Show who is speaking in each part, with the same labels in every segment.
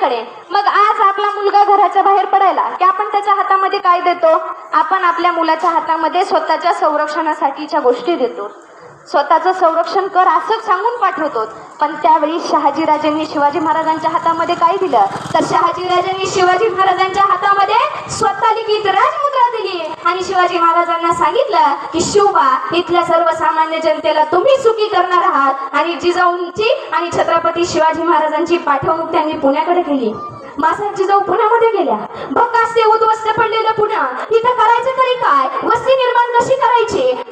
Speaker 1: पुण्याकडे मग आज आपला मुलगा घराच्या बाहेर पडायला की आपण त्याच्या हातामध्ये काय देतो? आपण आपल्या मुलाच्या हातामध्ये स्वतःच्या संरक्षणासाठीच्या गोष्टी देतो. स्वतःचं संरक्षण कर असं सांगून पाठवतो. पण त्यावेळी शहाजीराजांनी शिवाजी महाराजांच्या हातामध्ये काय दिलं? तर शहाजीराजांनी शिवाजी महाराजांच्या हातामध्ये स्वतः लिखित राजमुद्रा दिली. आणि शिवाजी महाराजांना सांगितलं की शिवबा इथल्या सर्वसामान्य जनतेला तुम्ही सुखी करणार आहात. आणि जिजाऊंची आणि छत्रपती शिवाजी महाराजांची पाठवणूक त्यांनी पुण्याकडे केली. माझा जिजाऊ पुण्यामध्ये गेल्या. भकास ते उद्ध्वस्त पडलेलं पुण्या इथं करायचं तरी काय? वस्ती निर्माण कशी करायची?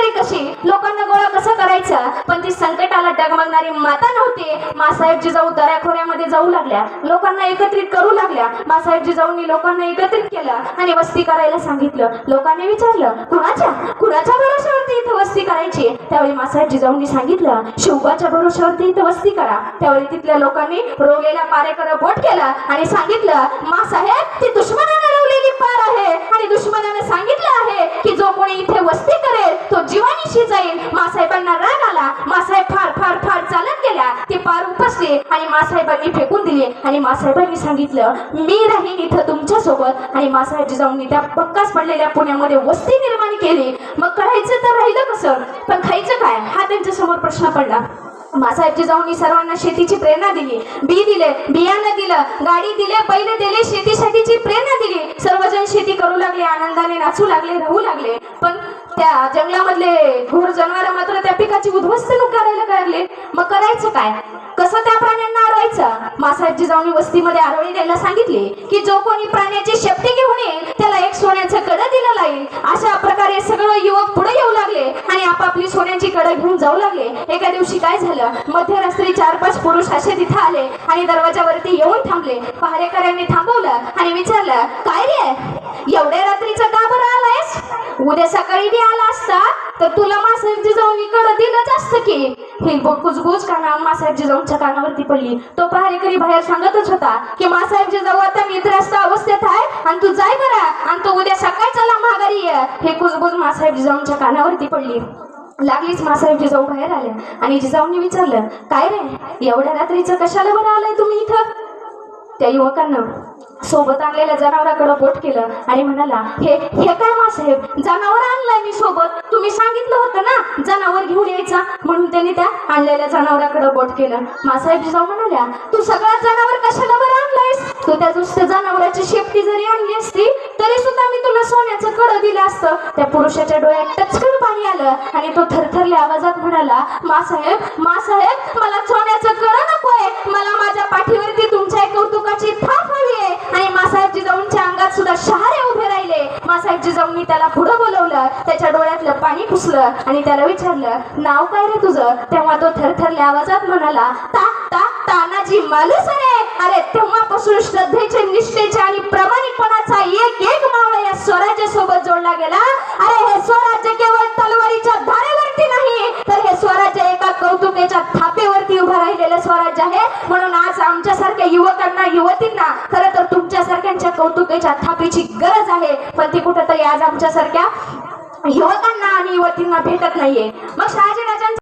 Speaker 1: तरी कशी? लोकांना गोळा कसा करायचा? पण ती संकटाला डगमगणारी माता नव्हती. मासाहेब जिजाऊ दऱ्याखोऱ्यामध्ये जाऊ लागल्या. लोकांना एकत्रित करू लागल्या. मासाहेब जिजाऊंनी लोकांना एकत्रित केलं आणि वस्ती करायला सांगितलं. लोकांनी विचारलं कुणाच्या? कुणाच्या भरोशावरती इथं वस्ती करायची? त्यावेळी मासाहेब जिजाऊंनी सांगितलं शिवबाच्या भरोशावरती इथं वस्ती करा. त्यावेळी तिथल्या लोकांनी रोवलेल्या पारेकर बोट केलं आणि सांगितलं मासा मासाहेबांना राग आला. मासाहेब फार फार फार चालत गेल्या ते पार उपसले आणि मासाहेबांनी फेकून दिले. आणि मासाहेबांनी सांगितलं मी राहीन इथं तुमच्यासोबत आणि मासाहेब जिजाऊंनी त्या पक्काच पडलेल्या पुण्यामध्ये वस्ती निर्माण केली. मग करायचं तर राहिलं कसं? पण खायचं काय? हा त्यांच्यासमोर प्रश्न पडला. मासाहेबजी जाऊन मी सर्वांना शेतीची प्रेरणा दिली. बी दिले बियाणं दिलं गाडी दिले पहिले दिले शेतीसाठीची प्रेरणा दिली. सर्वजण शेती करू लागले आनंदाने नाचू लागले राहू लागले. पण त्या जंगलामधले घोर जनावर मात्र त्या पिकाची उद्ध्वस्तणूक करायला लागले. मग करायचं काय? कसं त्या प्राण्यांना अडवायचं मासाहेबजी जाऊन वस्तीमध्ये आरोळी द्यायला सांगितले की जो कोणी प्राण्याची शेपटी घेऊन येईल त्याला एक सोन्याचं कडं दिलं लागेल अशा प्रकारे सगळं युवक पुढे आणि आपापली सोन्याची कडक घेऊन जाऊ लागले. एका दिवशी काय झालं? मध्यरात्री चार पाच पुरुष असे तिथे आले आणि दरवाजावरती येऊन थांबले. पहारेकऱ्यांनी थांबवलं आणि विचारलं काय रे? एवढ्या रात्रीचं का बरं आलायस? उद्या सकाळी बी आला असता तर तुला मासाहेबजी जाऊन इकडं दिलंच असतं की? ही कुजगुज कानावर मासाहेबजी जाऊनच्या कानावरती पडली. तो पहारेकरी बाहेर सांगतच होता की मासाहेबजी जाऊ आता निद्रास्त अवस्थेत आहे आणि तू जाय बरा आणि तो उद्या सकाळी चला माघारी ये हे कुजबुज मासाहेब जिजाऊंच्या कानावरती पडली. लागलीच मासाहेब जिजाऊ बाहेर आल्या आणि जिजाऊंनी विचारलं काय रे? एवढ्या रात्रीचं कशाला बरं आलाय तुम्ही इथं? त्या युवकांना सोबत आणलेल्या जनावराकडं बोट केलं आणि म्हणाला हे हे काय मासाहेब? जनावर आणलंय मी सोबत. तुम्ही सांगितलं होतं ना जनावर घेऊन यायचा. म्हणून त्यांनी त्या आणलेल्या जनावराकडं बोट केलं. मासाहेब जिजाऊ म्हणाल्या तू सगळा जनावर कशाला बरं आणलायस? तू त्या दुसऱ्या जनावराची शेपटी जरी आणलीस असती तरी सुद्धा मी तुला सोन्याचं कडं दिलं असतं. त्या पुरुषाच्या डोळ्यात टचकन पाणी आलं आणि तो थरथरल्या आवाजात म्हणाला मासाहेब मासाहेब मला सोन्याचं कडं नकोय. मला माझ्या पाठीवरती तुमच्या कौतुकाची थाप हवी आहे. आणि मासाहेब जिजाऊंच्या अंगात सुद्धा शहारे उभे राहिले. मासाहेब जिजाऊंनी त्याला पुढं बोलवलं. त्याच्या डोळ्यातलं पाणी पुसलं आणि त्याला विचारलं नाव काय रे तुझं? तेव्हा तो थरथरल्या आवाजात म्हणाला ता ता तानाजी मालुसरे अरे तेव्हापासून श्रद्धेचे निष्ठेचे आणि प्रामाणिकपणाचा एक एक मावळा या स्वराज्य मानला गेला अरे हे स्वराज्य केवळ तलवारीच्या धारेवरती नाही तर हे स्वराज्य एका कौतुकेच्या थापेवरती उभं राहिलेलं स्वराज्य आहे. म्हणून आज आमच्यासारख्या युवकांना युवतींना खरं तर तुमच्यासारख्यांच्या कौतुकेच्या थापेची गरज आहे. पण ती कुठंतरी आज आमच्यासारख्या युवकांना आणि युवतींना भेटत नाहीये. मग शहाजी राजांचा